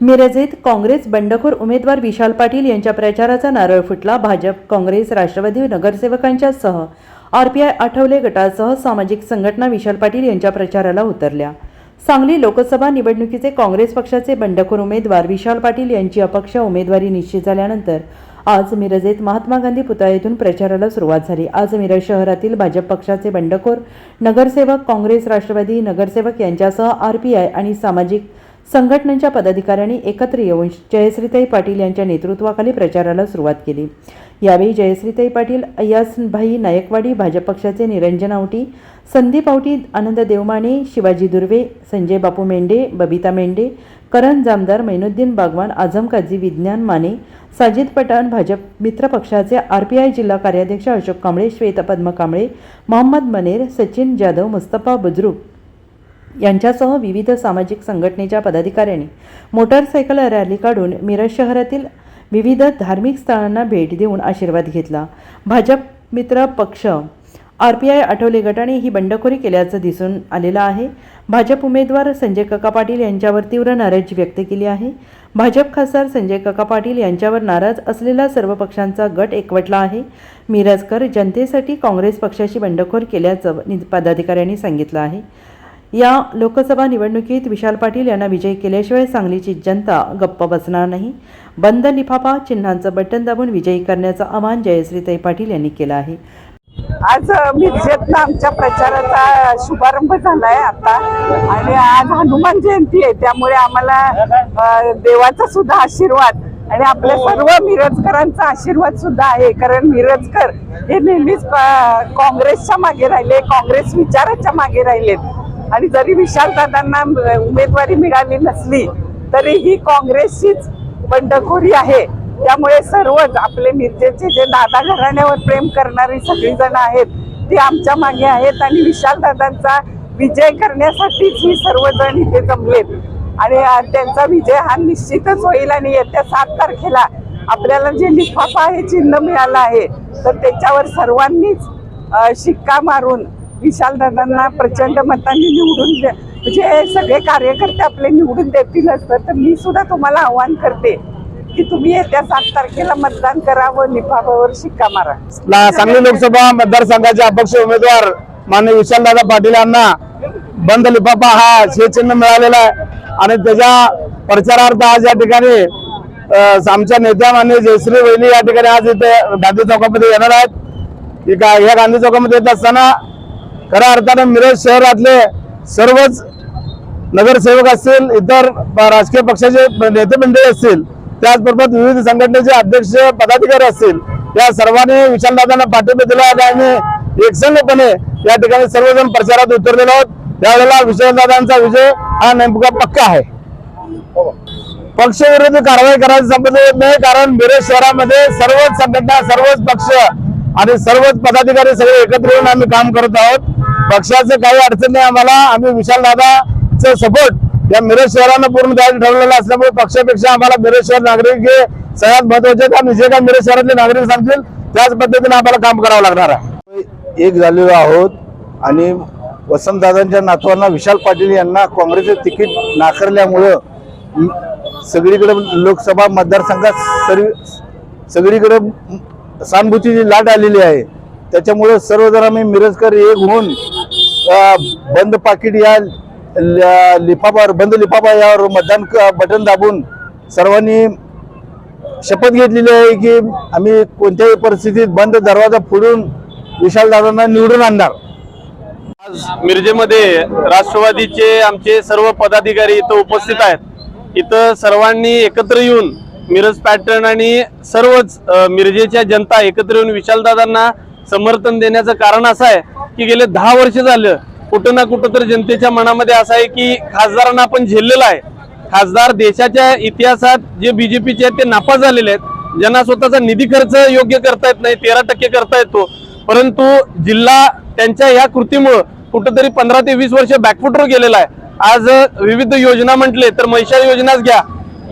मिरजेत काँग्रेस बंडखोर उमेदवार विशाल पाटील यांच्या प्रचाराचा नारळ फुटला. भाजप काँग्रेस राष्ट्रवादी नगरसेवकांच्या सह आय आठवले गटासह सामाजिक संघटना विशाल पाटील यांच्या प्रचाराला उतरल्या. सांगली लोकसभा निवडणुकीचे काँग्रेस पक्षाचे बंडखोर उमेदवार विशाल पाटील यांची अपक्ष उमेदवारी निश्चित झाल्यानंतर आज मिरजेत महात्मा गांधी पुतळा येथून प्रचाराला सुरुवात झाली. आज मिरज शहरातील भाजप पक्षाचे बंडखोर नगरसेवक काँग्रेस राष्ट्रवादी नगरसेवक यांच्यासह आर पी आय आणि सामाजिक संघटनांच्या पदाधिकाऱ्यांनी एकत्र येऊन जयश्रीताई पाटील यांच्या नेतृत्वाखाली प्रचाराला सुरुवात केली. यावेळी जयश्रीताई पाटील अय्यासभाई नायकवाडी भाजप पक्षाचे निरंजन आवटी संदीप आवटी आनंद देवमाने शिवाजी दुर्वे संजय बापू मेंढे बबिता मेंढे करण जामदार मैनुद्दीन बागवान आझम काझी विज्ञान माने साजिद पठाण भाजप मित्र पक्षाचे आय जिल्हा कार्याध्यक्ष अशोक कांबळे श्वेत पद्म कांबळे मोहम्मद मनेर सचिन जाधव मुस्तफा बुजरुक यांच्यासह विविध सामाजिक संघटनेच्या पदाधिकाऱ्यांनी मोटारसायकल रॅली काढून मिरज शहरातील विविध धार्मिक स्थळांना भेट देऊन आशीर्वाद घेतला. भाजप मित्र पक्ष आर पी आय आठवले गटाने ही बंडखोरी केल्याचं दिसून आलेलं आहे. भाजप उमेदवार संजय काका पाटील यांच्यावर तीव्र नाराजी व्यक्त केली आहे. भाजप खासदार संजय काका पाटील यांच्यावर नाराज असलेला सर्व पक्षांचा गट एकवटला आहे. मिरजकर जनतेसाठी काँग्रेस पक्षाशी बंडखोर केल्याचं नि- पदाधिकाऱ्यांनी सांगितलं आहे. या लोकसभा निवडणुकीत विशाल पाटील यांना विजयी केल्याशिवाय सांगलीची जनता गप्प बसणार नाही. बंद लिफाफा चिन्हांचं बटन दाबून विजयी करण्याचं आवाहन जयश्रीताई पाटील यांनी केलं आहे. आज मिरजेतनं आमच्या प्रचाराचा शुभारंभ झालाय आता. आणि आज हनुमान जयंती आहे त्यामुळे आम्हाला देवाचा सुद्धा आशीर्वाद आणि आपल्या सर्व मिरजकरांचा आशीर्वाद सुद्धा आहे. कारण मिरजकर हे नेहमीच काँग्रेसच्या मागे राहिले काँग्रेस विचाराच्या मागे राहिलेत. आणि जरी विशालदादांना उमेदवारी मिळाली नसली तरी ही काँग्रेसचीच बंडखोरी आहे. त्यामुळे सर्वच आपले मिरजेचे जे दादा घराण्यावर प्रेम करणारी सगळीजण आहेत ती आमच्या मागे आहेत आणि विशालदादांचा विजय करण्यासाठीच ही सर्वजण इथे जमलेत. आणि त्यांचा विजय हा निश्चितच होईल आणि येत्या सात तारखेला आपल्याला जे लिफाफा हे चिन्ह मिळालं आहे तर त्याच्यावर सर्वांनीच शिक्का मारून विशाल दादांना प्रचंड मतांनी निवडून द्या म्हणजे सगळे कार्यकर्ते आपले निवडून देतीलच तर मी सुद्धा तुम्हाला आव्हान करते की तुम्ही येत्या सात तारखेला मतदान करावं निफाबावर शिक्का मारा. सांगली लोकसभा मतदारसंघाचे अपक्ष उमेदवार माननीय विशालदादा पाटील यांना बंद लिफाफा हा हे चिन्ह मिळालेला आहे. आणि त्याच्या प्रचारार्थ आज या ठिकाणी आमच्या नेत्या माननीय जयश्री वहिनी या ठिकाणी आज इथे गांधी चौकामध्ये येणार आहेत. ही गा- या गांधी चौकामध्ये येत असताना खऱ्या अर्थानं मिरज शहरातले सर्वच नगरसेवक असतील इतर राजकीय पक्षाचे नेते मंडळी असतील त्याचबरोबर विविध संघटनेचे अध्यक्ष पदाधिकारी असतील या सर्वांनी विशालदादांना पाठिंबा दिला आहे आणि एकसंघपणे या ठिकाणी सर्वजण प्रचारात उतरलेलो आहोत. त्यावेळेला विशालदादांचा विजय हा नेमका पक्का आहे. पक्षविरोधी कारवाई करायचं संबंध येत नाही कारण मिरज शहरामध्ये सर्वच संघटना सर्वच पक्ष आणि सर्वच पदाधिकारी सगळे एकत्र येऊन आम्ही काम करत आहोत. पक्षाचं काही अडचण नाही आम्हाला. आम्ही विशाल दादाचं सपोर्ट या मिरज शहरानं पूर्ण द्यायचं ठरवलेलं असल्यामुळे पक्षापेक्षा आम्हाला मिरज शहर नागरिक हे सगळ्यात महत्त्वाचे आहेत. जे काही मिरज शहरातले नागरिक सांगतील त्याच पद्धतीने आम्हाला काम करावं लागणार आहे. एक झालेलो आहोत आणि वसंतदादांच्या नातवांना विशाल पाटील यांना काँग्रेसचे तिकीट नाकारल्यामुळं सगळीकडे लोकसभा मतदारसंघात सर्व सगळीकडे सहानुभूतीची लाट आलेली आहे. त्याच्यामुळं सर्वजण आम्ही मिरजकर एक होऊन बंद पाकिट या लिफाफावर बंद लिफाफा यावर मतदान क- बटन दाबून सर्वांनी शपथ घेतलेली आहे की आम्ही कोणत्याही परिस्थितीत बंद दरवाजा फोडून विशालदादांना निवडून आणणार. आज मिरजेमध्ये राष्ट्रवादीचे आमचे सर्व पदाधिकारी इथं उपस्थित आहेत. इथं सर्वांनी एकत्र येऊन मिरज पॅटर्न आणि सर्वच मिरजेच्या जनता एकत्र येऊन विशालदादांना समर्थन देण्याचं कारण असं आहे की गेले दहा वर्ष झालं कुठं ना कुठं तर जनतेच्या मनामध्ये असं आहे की खासदारांना आपण झेललेलं आहे. खासदार देशाच्या इतिहासात जे बीजेपीचे आहेत ते नापास झालेले आहेत. ज्यांना स्वतःचा निधी खर्च योग्य करता येत नाही तेरा टक्के करता येतो. परंतु जिल्हा त्यांच्या या कृतीमुळं कुठंतरी पंधरा ते वीस वर्ष बॅकफुटवर गेलेला आहे. आज विविध योजना म्हटले तर महिषा योजनाच घ्या.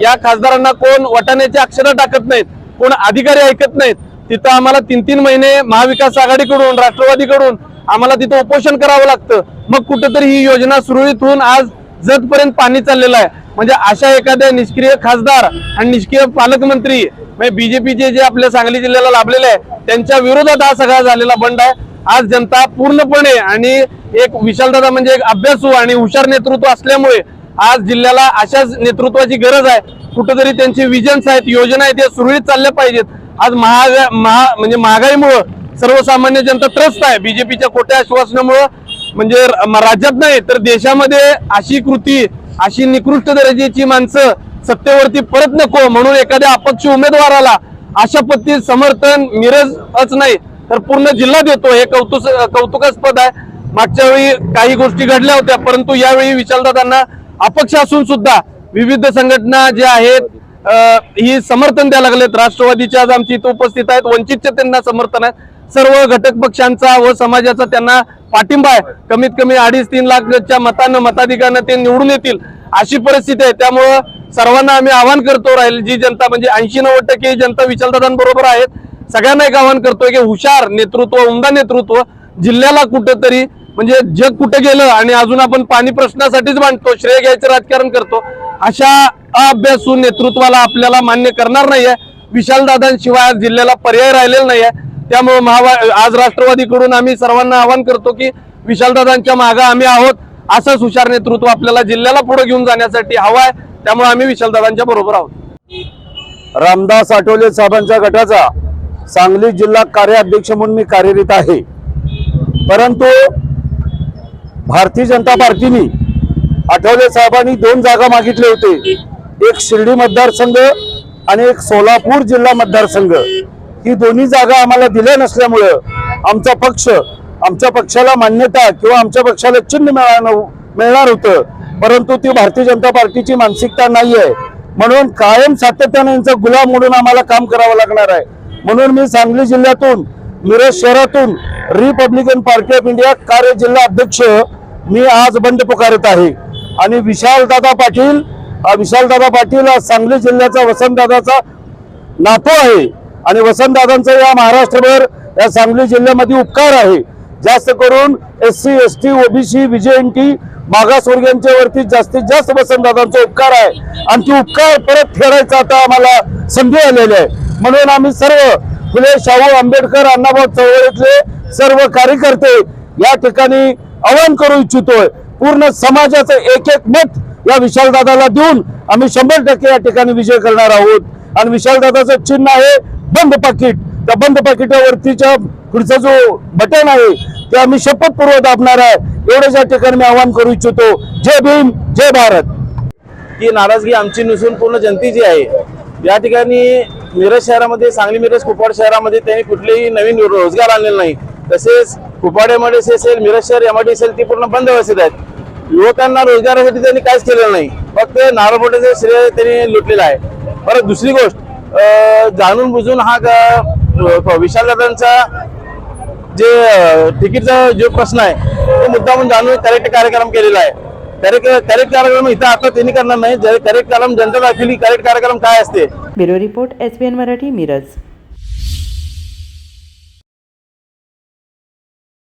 या खासदारांना कोण वटाण्याचे अक्षरं टाकत नाहीत कोण अधिकारी ऐकत नाहीत. तिथं आम्हाला तीन तीन महिने महाविकास आघाडीकडून राष्ट्रवादीकडून आम्हाला तिथं उपोषण करावं लागतं. मग कुठंतरी ही योजना सुरळीत होऊन आज जतपर्यंत पाणी चाललेलं आहे. म्हणजे अशा एखाद्या निष्क्रिय खासदार आणि निष्क्रिय पालकमंत्री म्हणजे बीजेपीचे जे आपल्या सांगली जिल्ह्याला लाभलेले आहे त्यांच्या विरोधात हा सगळा झालेला बंड आहे. आज जनता पूर्णपणे आणि एक विशालदादा म्हणजे एक अभ्यासू आणि हुशार नेतृत्व असल्यामुळे आज जिल्ह्याला अशाच नेतृत्वाची गरज आहे. कुठेतरी त्यांचे विजन्स आहेत योजना आहेत या सुरळीत चालल्या पाहिजेत. आज महाग महा म्हणजे महागाईमुळं सर्वसामान्य जनता त्रस्त आहे. बीजेपीच्या खोट्या आश्वासनामुळं म्हणजे राज्यात नाही तर देशामध्ये अशी कृती अशी निकृष्ट दर्जाची माणसं सत्तेवरती परत नको म्हणून एखाद्या अपक्ष उमेदवाराला अशा पद्धती समर्थन मिरजच नाही. तर पूर्ण जिल्हा देतो. हे कौतुक कौतुकास्पद आहे. मागच्या वेळी काही गोष्टी घडल्या होत्या परंतु यावेळी विशालदादांना अपक्ष असून सुद्धा विविध संघटना ज्या आहेत ही समर्थन द्यायला लागलेत. राष्ट्रवादीचे आज आमची इथं उपस्थित आहेत. वंचितचे त्यांना समर्थन आहे. सर्व घटक पक्षांचा व समाजाचा त्यांना पाठिंबा आहे. कमीत कमी अडीच तीन लाखच्या मतानं मताधिकारनं ते निवडून येतील अशी परिस्थिती आहे. त्यामुळं सर्वांना आम्ही आवाहन करतो राहील जी जनता म्हणजे ऐंशी नव्वद टक्के ही जनता विचारदादांबरोबर आहेत. सगळ्यांना एक आवाहन करतोय की हुशार नेतृत्व उमदा नेतृत्व जिल्ह्याला कुठंतरी म्हणजे जग कुठे गेलं आणि अजून आपण पाणी प्रश्नासाठीच मांडतो श्रेय घ्यायचं राजकारण करतो अशा अभ्यासू नेतृत्वाला आपल्याला मान्य करणार नाहीये. विशालदादांशिवाय आज जिल्ह्याला पर्याय राहिलेला नाहीये. त्यामुळे महावा आज राष्ट्रवादीकडून आम्ही सर्वांना आवाहन करतो की विशालदादांच्या मागे आम्ही आहोत. असंच हुशार नेतृत्व आपल्याला जिल्ह्याला पुढे घेऊन जाण्यासाठी हवं आहे. त्यामुळे आम्ही विशालदादांच्या बरोबर आहोत. रामदास आठवले साहेबांच्या गटाचा सांगली जिल्हा कार्याध्यक्ष म्हणून मी कार्यरत आहे. परंतु भारतीय जनता पार्टीने आठवले साहेबांनी दोन जागा मागितले होते. एक शिर्डी मतदारसंघ आणि एक सोलापूर जिल्हा मतदारसंघ. ही दोन्ही जागा आम्हाला दिल्या नसल्यामुळं आमचा पक्ष आमच्या पक्षाला मान्यता किंवा आमच्या पक्षाला चिन्ह मिळणार मिळणार होतं. परंतु ती भारतीय जनता पार्टीची मानसिकता नाही आहे म्हणून कायम सातत्याने यांचा गुलाम म्हणून आम्हाला काम करावं लागणार आहे. म्हणून मी सांगली जिल्ह्यातून मिरज शहरातून रिपब्लिकन पार्टी ऑफ इंडिया कार्य जिल्हा अध्यक्ष मी आज बंड पुकारत आहे. आणि विशालदादा पाटील विशालदादा पाटील हा सांगली जिल्ह्याचा वसंतदादाचा नातो आहे. आणि वसंतदादांचा या महाराष्ट्रभर या सांगली जिल्ह्यामध्ये उपकार आहे. जास्त करून S C S T OBC VJNT मागासवर्गीयांच्या वरती जास्तीत जास्त वसंतदादांचा उपकार आहे. आणि ती उपकार परत फेडायचा आता आम्हाला संधी आलेली आहे. म्हणून आम्ही सर्व फुले शाहू आंबेडकर अण्णाभाऊ चळवळीतले सर्व कार्यकर्ते या ठिकाणी आवाहन करू इच्छितोय. पूर्ण समाजाचं एक एक मत या विशालदादाला देऊन आम्ही शंभर टक्के या ठिकाणी विजय करणार आहोत. आणि विशालदादाचं चिन्ह आहे बंद पाकिट. त्या बंद पाकिटावरतीच्या पुढचा जो बटन आहे ते आम्ही शपथपूर्वक दाबणार आहे. एवढंच या ठिकाणी मी आवाहन करू इच्छितो. जय भीम जय भारत. ही नाराजगी आमची नसून पूर्ण जनतेची आहे. या ठिकाणी मिरज शहरामध्ये सांगली मिरज कुपवाड शहरामध्ये त्यांनी कुठलेही नवीन रोजगार आणलेला नाही तसेच कुपवाड एम असेल मिरज शहर एम असेल ती पूर्ण बंद व्यवस्थित आहेत. युवकांना रोजगारासाठी त्यांनी काहीच केलेलं नाही. फक्त नारळपोटाचे श्रेय त्यांनी लुटलेलं आहे. परत दुसरी गोष्ट जाणून बुजून हा विशाल दादांचा जे तिकीटचा जो प्रश्न आहे तो मुद्दा म्हणून जाणून करेक्ट कार्यक्रम केलेला आहे. करेक्ट करेक्ट कार्यक्रम इथं आता त्यांनी करणार नाही. करेक्ट कार्यक्रम जनता दाखवली करेक्ट कार्यक्रम काय असते? Bureau report S Marathi Miraj.